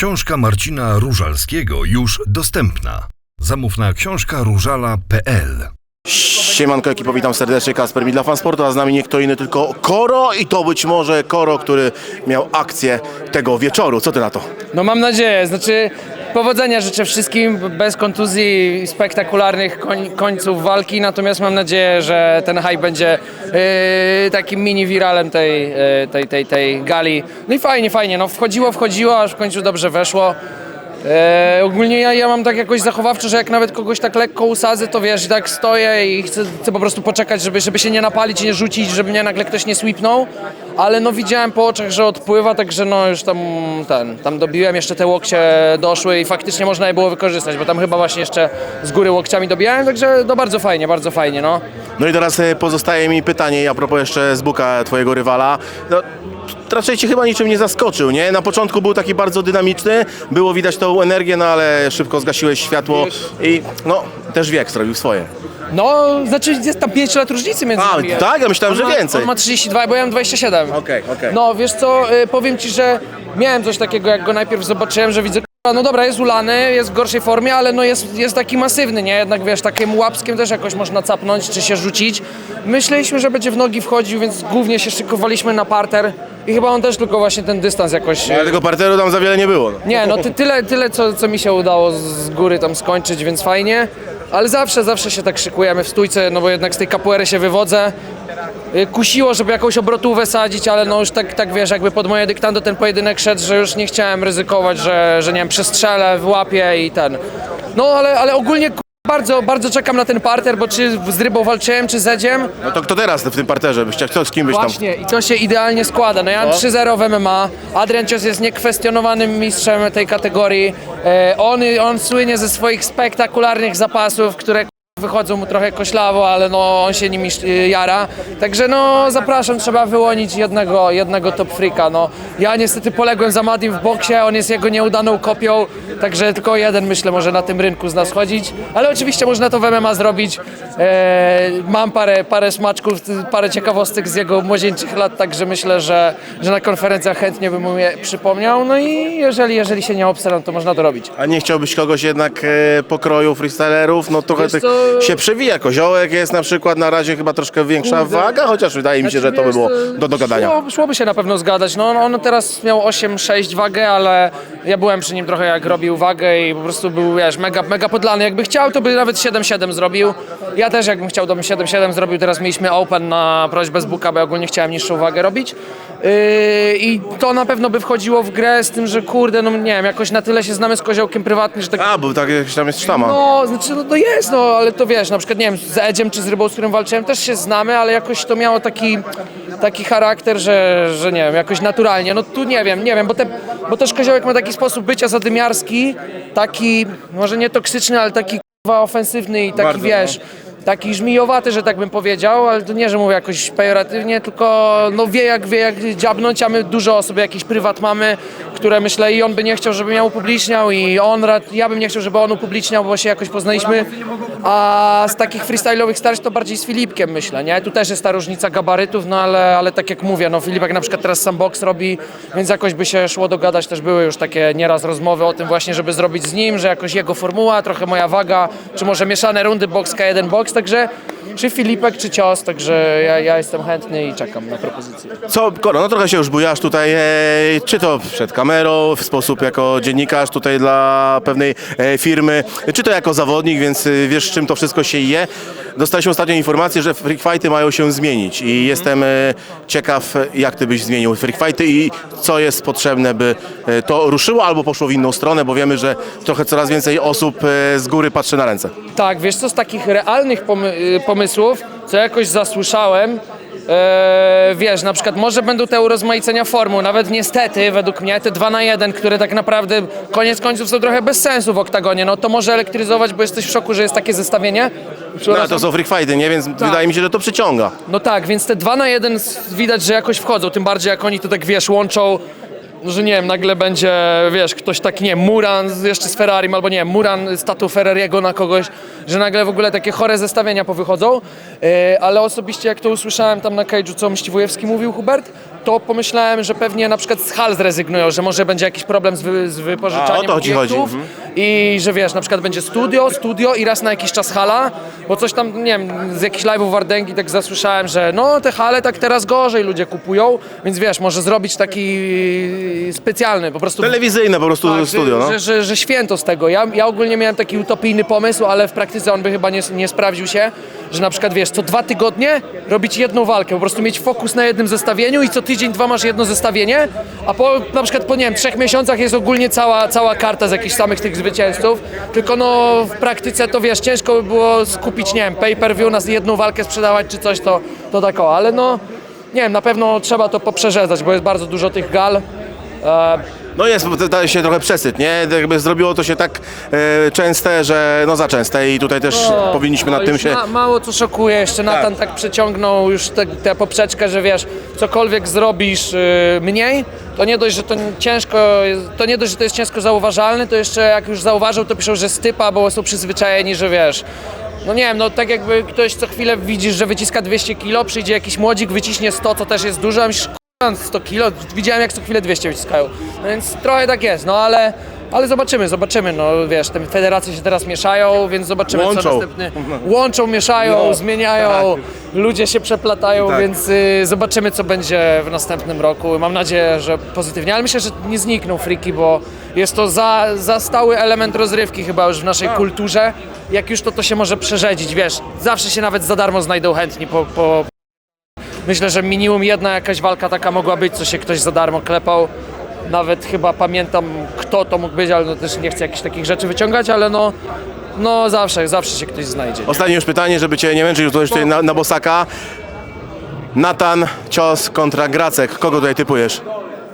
Książka Marcina Różalskiego już dostępna. Zamów na książka różala.pl Siemanko ekipo, witam serdecznie, Kasper mi dla Fansportu, a z nami nie kto inny, tylko Koro i to być może Koro, który miał akcję tego wieczoru. Co ty na to? No mam nadzieję, znaczy powodzenia życzę wszystkim, bez kontuzji spektakularnych koń, końców walki, natomiast mam nadzieję, że ten hype będzie yy, takim mini wiralem tej, yy, tej, tej, tej gali. No i fajnie, fajnie, no wchodziło, wchodziło, aż w końcu dobrze weszło. E, ogólnie ja, ja mam tak jakoś zachowawczo, że jak nawet kogoś tak lekko usadzę, to wiesz, tak stoję i chcę, chcę po prostu poczekać, żeby, żeby się nie napalić, nie rzucić, żeby mnie nagle ktoś nie sweepnął. Ale no widziałem po oczach, że odpływa, także no już tam ten, tam dobiłem, jeszcze te łokcie doszły i faktycznie można je było wykorzystać, bo tam chyba właśnie jeszcze z góry łokciami dobijałem, także no bardzo fajnie, bardzo fajnie, no. No i teraz e, pozostaje mi pytanie a propos jeszcze z Buka, twojego rywala. No, raczej cię chyba niczym nie zaskoczył, nie? Na początku był taki bardzo dynamiczny, było widać tą energię, no ale szybko zgasiłeś światło i no, też wiek zrobił swoje. No, znaczy jest tam 5 lat różnicy między A, nami. tak? Ja myślałem, że On ma- więcej. On ma 32, bo ja mam 27. Okej, okej. No, wiesz co, y, powiem ci, że miałem coś takiego, jak go najpierw zobaczyłem, że widzę, k***a, no dobra, jest ulany, jest w gorszej formie, ale no jest, jest taki masywny, nie? Jednak wiesz, takim łapskiem też jakoś można capnąć, czy się rzucić. Myśleliśmy, że będzie w nogi wchodził, więc głównie się szykowaliśmy na parter i chyba on też tylko właśnie ten dystans jakoś... Ale tego parteru tam za wiele nie było. No. Nie, no ty, tyle, tyle co, co mi się udało z góry tam skończyć, więc fajnie. Ale zawsze, zawsze się tak szykujemy w stójce, no bo jednak z tej kapuery się wywodzę. Y, Kusiło, żeby jakąś obrotówę sadzić, ale no już tak, tak wiesz, jakby pod moje dyktando ten pojedynek szedł, że już nie chciałem ryzykować, że, że nie wiem, przestrzelę, wyłapię i ten. No ale, ale ogólnie bardzo, bardzo czekam na ten parter, bo czy z rybą walczyłem, czy z Edziem, no to kto teraz w tym parterze? Byś chciał, kto, z kim byś tam? Właśnie, i to się idealnie składa. No ja mam 3-0 w MMA. Adrian Cios jest niekwestionowanym mistrzem tej kategorii. E, on, on słynie ze swoich spektakularnych zapasów, które wychodzą mu trochę koślawo, ale no on się nimi y, jara. Także no zapraszam, trzeba wyłonić jednego, jednego top freaka. No, ja niestety poległem za Madim w boksie, on jest jego nieudaną kopią, także tylko jeden myślę może na tym rynku z nas chodzić. Ale oczywiście można to w MMA zrobić. E, mam parę, parę smaczków, parę ciekawostek z jego młodzieńczych lat, także myślę, że, że na konferencjach chętnie bym mu je przypomniał. No i jeżeli, jeżeli się nie obstaram, to można to robić. A nie chciałbyś kogoś jednak e, pokroju freestylerów? No trochę Wiesz tych co? Się przewija. Koziołek jest na przykład na razie chyba troszkę większa Kurde. waga, chociaż wydaje mi się, że to by było do dogadania. Szło, szłoby się na pewno zgadać. No, on- on teraz miał 8-6 wagę, ale ja byłem przy nim trochę jak robił wagę i po prostu był, wiesz, mega, mega podlany. Jakby chciał, to by nawet 7-7 zrobił. Ja też jakbym chciał, to bym 7-7 zrobił. Teraz mieliśmy open na prośbę z Buka, bo ja ogólnie chciałem niższą wagę robić. Yy, I to na pewno by wchodziło w grę z tym, że kurde, no nie wiem, jakoś na tyle się znamy z koziołkiem prywatnie, że tak A, bo tak jakiś tam jest sztama. no, znaczy, no to jest, no, ale to wiesz, na przykład, nie wiem, z Edziem czy z Rybą, z którym walczyłem, też się znamy, ale jakoś to miało taki, taki charakter, że, że nie wiem, jakoś naturalnie. No tu nie wiem, nie wiem, bo, te, bo też Koziołek ma taki sposób bycia zadymiarski, taki, może nie toksyczny, ale taki kurwa ofensywny i taki, Bardzo, wiesz, taki żmijowaty, że tak bym powiedział, ale to nie, że mówię jakoś pejoratywnie, tylko no wie jak, wie jak dziabnąć, a my dużo osób jakiś prywat mamy, które myślę i on by nie chciał, żebym ja upubliczniał i on, ra- ja bym nie chciał, żeby on upubliczniał, bo się jakoś poznaliśmy, a z takich freestyle'owych starć to bardziej z Filipkiem myślę, nie? Tu też jest ta różnica gabarytów, no ale, ale tak jak mówię, no Filipek na przykład teraz sam boks robi, więc jakoś by się szło dogadać, też były już takie nieraz rozmowy o tym właśnie, żeby zrobić z nim, że jakoś jego formuła, trochę moja waga, czy może mieszane rundy boks K1 boks, także czy Filipek, czy cios, także ja, ja jestem chętny i czekam na propozycję. Co, Koro, no trochę się już bujasz tutaj, e, czy to przed kamerą, w sposób jako dziennikarz tutaj dla pewnej e, firmy, czy to jako zawodnik, więc e, wiesz, z czym to wszystko się je. Dostaliśmy ostatnio informację, że freak fighty mają się zmienić i jestem e, ciekaw, jak ty byś zmienił freak fighty i co jest potrzebne, by e, to ruszyło albo poszło w inną stronę, bo wiemy, że trochę coraz więcej osób e, z góry patrzy na ręce. Tak, wiesz co, z takich realnych pomy- y, pomysłów, co jakoś zasłyszałem, e, wiesz, na przykład może będą te urozmaicenia formuł, nawet niestety, według mnie, te 2 na 1, które tak naprawdę koniec końców są trochę bez sensu w oktagonie, no to może elektryzować, bo jesteś w szoku, że jest takie zestawienie. No, ale to są freak fighty, nie? Więc wydaje mi się, że to przyciąga. No tak, więc te 2 na 1 widać, że jakoś wchodzą, tym bardziej jak oni to tak, wiesz, łączą że nie wiem, nagle będzie, wiesz, ktoś taki, nie wiem, Muran z- jeszcze z Ferrari, albo nie wiem, Muran z tatu Ferrariego na kogoś, że nagle w ogóle takie chore zestawienia powychodzą, e, ale osobiście jak to usłyszałem tam na cage'u, co Mściwojewski mówił, Hubert, to pomyślałem, że pewnie na przykład z hal zrezygnują, że może będzie jakiś problem z, wy, z wypożyczaniem A, o to ci chodzi, obiektów mhm. I że wiesz, na przykład będzie studio, studio i raz na jakiś czas hala, bo coś tam, nie wiem, z jakichś live'ów Wardęgi tak zasłyszałem, że no te hale tak teraz gorzej ludzie kupują, więc wiesz, może zrobić taki specjalny, po prostu Telewizyjne po prostu tak, studio, no. że, że, że święto z tego. Ja, ja ogólnie miałem taki utopijny pomysł, ale w praktyce on by chyba nie, nie sprawdził się, że na przykład wiesz, co dwa tygodnie robić jedną walkę, po prostu mieć fokus na jednym zestawieniu i co tydzień, dwa masz jedno zestawienie, a po na przykład po nie wiem, trzech miesiącach jest ogólnie cała, cała karta z jakichś samych tych zwycięzców, tylko no w praktyce to wiesz, ciężko by było skupić, nie wiem, pay-per-view na jedną walkę sprzedawać czy coś, to, to tak o, ale no nie wiem, na pewno trzeba to poprzerzedzać, bo jest bardzo dużo tych gal. E, No jest, bo daje się trochę przesyt, nie? Jakby zrobiło to się tak e, częste, że no za częste i tutaj też powinniśmy nad tym już się... Ma, mało co szokuje, jeszcze Natan tak przeciągnął już tę poprzeczkę, że wiesz, cokolwiek zrobisz y, mniej, to nie dość, że to ciężko, jest- to nie dość, że to jest ciężko zauważalne, to jeszcze jak już zauważył, to piszą, że stypa, bo są przyzwyczajeni, że wiesz, no nie wiem, no tak jakby ktoś co chwilę widzisz, że wyciska 200 kilo, przyjdzie jakiś młodzik, wyciśnie 100, to też jest dużo, a myślisz, "Kurwa, 100 kilo, widziałem jak co chwilę 200 wyciskają, no więc trochę tak jest, no ale... Ale zobaczymy, zobaczymy, no wiesz, te federacje się teraz mieszają, więc zobaczymy Łączą. co następny. Łączą, mieszają, No, zmieniają, ludzie się przeplatają, Tak. więc y, zobaczymy co będzie w następnym roku. Mam nadzieję, że pozytywnie, ale myślę, że nie znikną friki, bo jest to za, za stały element rozrywki chyba już w naszej Tak. kulturze. Jak już to, to się może przerzedzić, wiesz, zawsze się nawet za darmo znajdą chętni po, po... Myślę, że minimum jedna jakaś walka taka mogła być, co się ktoś za darmo klepał. Nawet chyba pamiętam, kto to mógł być, ale no też nie chcę jakichś takich rzeczy wyciągać, ale no, no zawsze, zawsze się ktoś znajdzie. nie? Ostatnie już pytanie, żeby cię nie męczyć, już tutaj na, na bosaka. Natan, cios kontra Gracek. Kogo tutaj typujesz?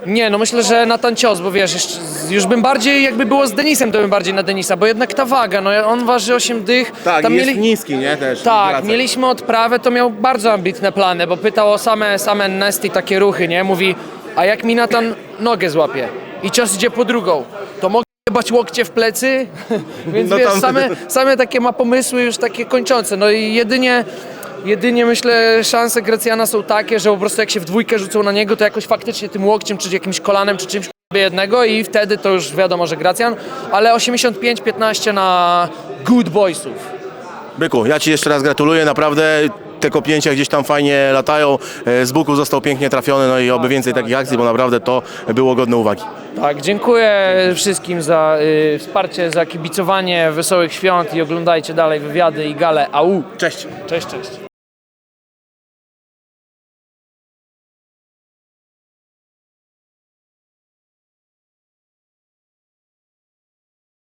Nie, no myślę, że na ten cios, bo wiesz, jeszcze, już bym bardziej, jakby było z Denisem, to bym bardziej na Denisa, bo jednak ta waga, no on waży 8 dych. tam mieli- niski, nie? Też Tak, mieliśmy odprawę, to miał bardzo ambitne plany, bo pytał o same, same nesty, takie ruchy, nie? Mówi, a jak mi Natan nogę złapie i cios idzie po drugą, to mogę jebać łokcie w plecy? Więc No wiesz, tam- same, same takie ma pomysły już takie kończące, no i jedynie... Jedynie myślę, szanse Gracjana są takie, że po prostu jak się w dwójkę rzucą na niego, to jakoś faktycznie tym łokciem, czy jakimś kolanem, czy czymś jednego i wtedy to już wiadomo, że Gracjan, ale 85-15 na good boysów. Byku, ja ci jeszcze raz gratuluję, naprawdę te kopnięcia gdzieś tam fajnie latają, e, z boku został pięknie trafiony, no i oby więcej takich akcji, bo naprawdę to było godne uwagi. Tak, dziękuję wszystkim za y, wsparcie, za kibicowanie, wesołych świąt i oglądajcie dalej wywiady i gale. Au! Cześć. Cześć, cześć.